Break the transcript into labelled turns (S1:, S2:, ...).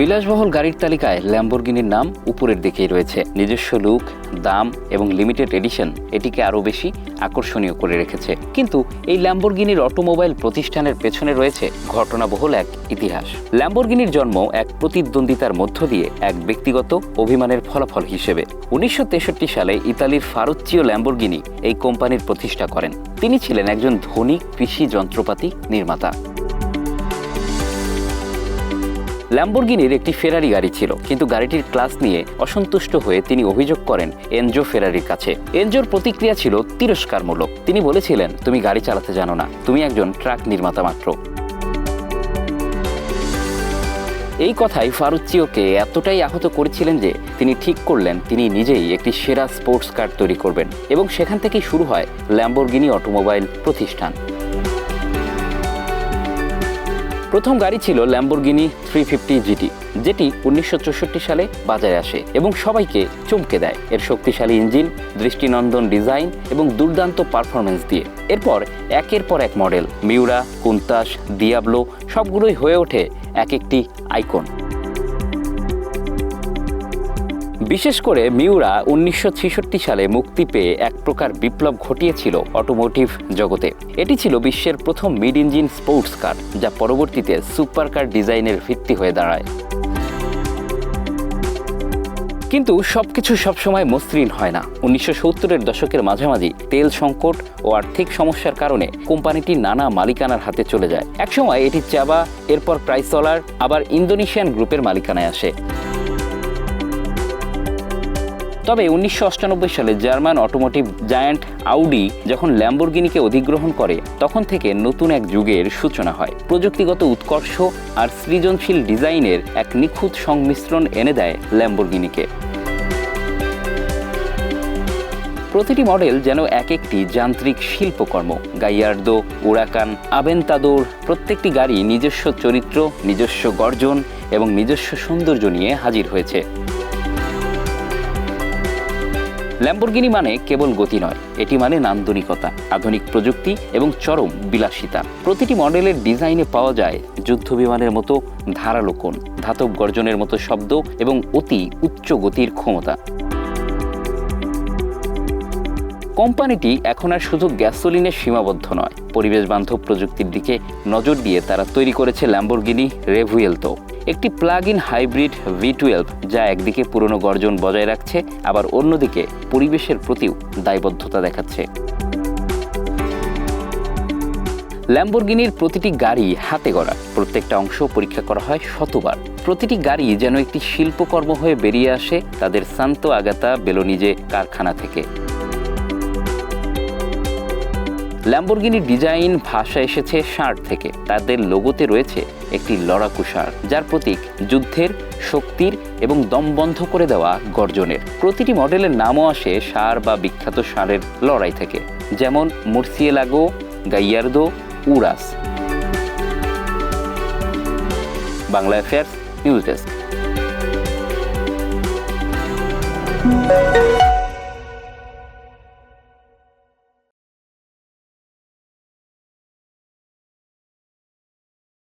S1: বিলাসবহুল গাড়ির তালিকায় ল্যাম্বরগিনির নাম উপরের দিকেই রয়েছে। নিজস্ব লুক, দাম এবং লিমিটেড এডিশন এটিকে আরও বেশি আকর্ষণীয় করে রেখেছে। কিন্তু এই ল্যাম্বরগিনির অটোমোবাইল প্রতিষ্ঠানের পেছনে রয়েছে ঘটনাবহুল এক ইতিহাস। ল্যাম্বরগিনির জন্ম এক প্রতিদ্বন্দ্বিতার মধ্য দিয়ে এক ব্যক্তিগত অভিমানের ফলাফল হিসেবে। উনিশশো তেষট্টি সালে ইতালির ফারুচ্চিও ল্যাম্বরগিনি এই কোম্পানির প্রতিষ্ঠা করেন। তিনি ছিলেন একজন ধনী কৃষি যন্ত্রপাতি নির্মাতা। ল্যাম্বরগিনির একটি ফেরারি গাড়ি ছিল, কিন্তু গাড়িটির ক্লাস নিয়ে অসন্তুষ্ট হয়ে তিনি অভিযোগ করেন এনজো ফেরারির কাছে। এনজোর প্রতিক্রিয়া ছিল তিরস্কারমূলক। তিনি বলেছিলেন, তুমি গাড়ি চালাতে জানো না, তুমি একজন ট্রাক নির্মাতা মাত্র। এই কথাই ফারুচিওকে এতটাই আহত করেছিলেন যে তিনি ঠিক করলেন, তিনি নিজেই একটি সেরা স্পোর্টস কার তৈরি করবেন। এবং সেখান থেকেই শুরু হয় ল্যাম্বরগিনি অটোমোবাইল প্রতিষ্ঠান। প্রথম গাড়ি ছিল ল্যাম্বরগিনি থ্রি ফিফটি জিটি যেটি উনিশশো চৌষট্টি সালে বাজারে আসে এবং সবাইকে চমকে দেয়। এর শক্তিশালী ইঞ্জিন, দৃষ্টিনন্দন ডিজাইন এবং দুর্দান্ত পারফরমেন্স দিয়ে। এরপর একের পর এক মডেল, মিউরা, কুন্তাস, দিয়াবলো, সবগুলোই হয়ে ওঠে এক একটি আইকন। বিশেষ করে মিউরা উনিশশো ছেষট্টি সালে মুক্তি পেয়ে এক প্রকার বিপ্লব ঘটিয়েছিল অটোমোটিভ জগতে। এটি ছিল বিশ্বের প্রথম মিড ইঞ্জিন স্পোর্টস কার যা পরবর্তীতে সুপার কার ডিজাইনের ভিত্তি হয়ে দাঁড়ায়। কিন্তু সবকিছু সবসময় মসৃণ হয় না। উনিশশো সত্তরের দশকের মাঝামাঝি তেল সংকট ও আর্থিক সমস্যার কারণে কোম্পানিটি নানা মালিকানার হাতে চলে যায়। একসময় এটি চাবা, এরপর প্রাইসলার আবার ইন্দোনেশিয়ান গ্রুপের মালিকানায় আসে। তবে উনিশশো সালে জার্মান অটোমোটিভ জায়ান্ট আউডি যখন ল্যাম্বরগিনিকে অধিগ্রহণ করে, তখন থেকে নতুন এক যুগের সূচনা হয়। প্রযুক্তিগত উৎকর্ষ আর সৃজনশীল ডিজাইনের এক নিখুঁত সংমিশ্রণ এনে দেয় ল্যাম্বরগিনিকে প্রতিটি মডেল যেন এক একটি যান্ত্রিক শিল্পকর্ম। গাইয়ার্দো, উড়াকান, আবেন্তাদোর, প্রত্যেকটি গাড়ি নিজস্ব চরিত্র, নিজস্ব গর্জন এবং নিজস্ব সৌন্দর্য নিয়ে হাজির হয়েছে। ল্যাম্বরগিনি মানে কেবল গতি নয়, এটি মানে নান্দনিকতা, আধুনিক প্রযুক্তি এবং চরম বিলাসিতা। প্রতিটি মডেলের ডিজাইনে পাওয়া যায় যুদ্ধ বিমানের মতো ধারালো ধাতব গর্জনের মতো শব্দ এবং অতি উচ্চ গতির ক্ষমতা। কোম্পানিটি এখন আর শুধু গ্যাসোলিনের সীমাবদ্ধ নয়, পরিবেশ বান্ধব প্রযুক্তির দিকে নজর দিয়ে তারা তৈরি করেছে ল্যাম্বরগিনি রেভুয়েলতো একটি plug in hybrid V twelve যা একদিকে পুরনো গর্জন বজায় রাখছে, আবার অন্যদিকে পরিবেশের প্রতিও দায়বদ্ধতা দেখাচ্ছে। ল্যাম্বরগিনির প্রতিটি গাড়ি হাতে গড়া, প্রত্যেকটা অংশ পরীক্ষা করা হয় শতবার। প্রতিটি গাড়ি যেন একটি শিল্পকর্ম হয়ে বেরিয়ে আসে, তাদের সান্ত আগাতা বেলোনিজে কারখানা থেকে। ল্যাম্বরগিনির ডিজাইন ভাষা এসেছে ষাঁড় থেকে। তাদের লোগোতে রয়েছে একটি লড়াকু ষাঁড়, যার প্রতীক যুদ্ধের, শক্তির এবং দম বন্ধ করে দেওয়া গর্জনের। প্রতিটি মডেলের নামও আসে ষাঁড় বা বিখ্যাত ষাঁড়ের লড়াই থেকে, যেমন Murcielago Gallardo, Urus. Bangla affairs news desk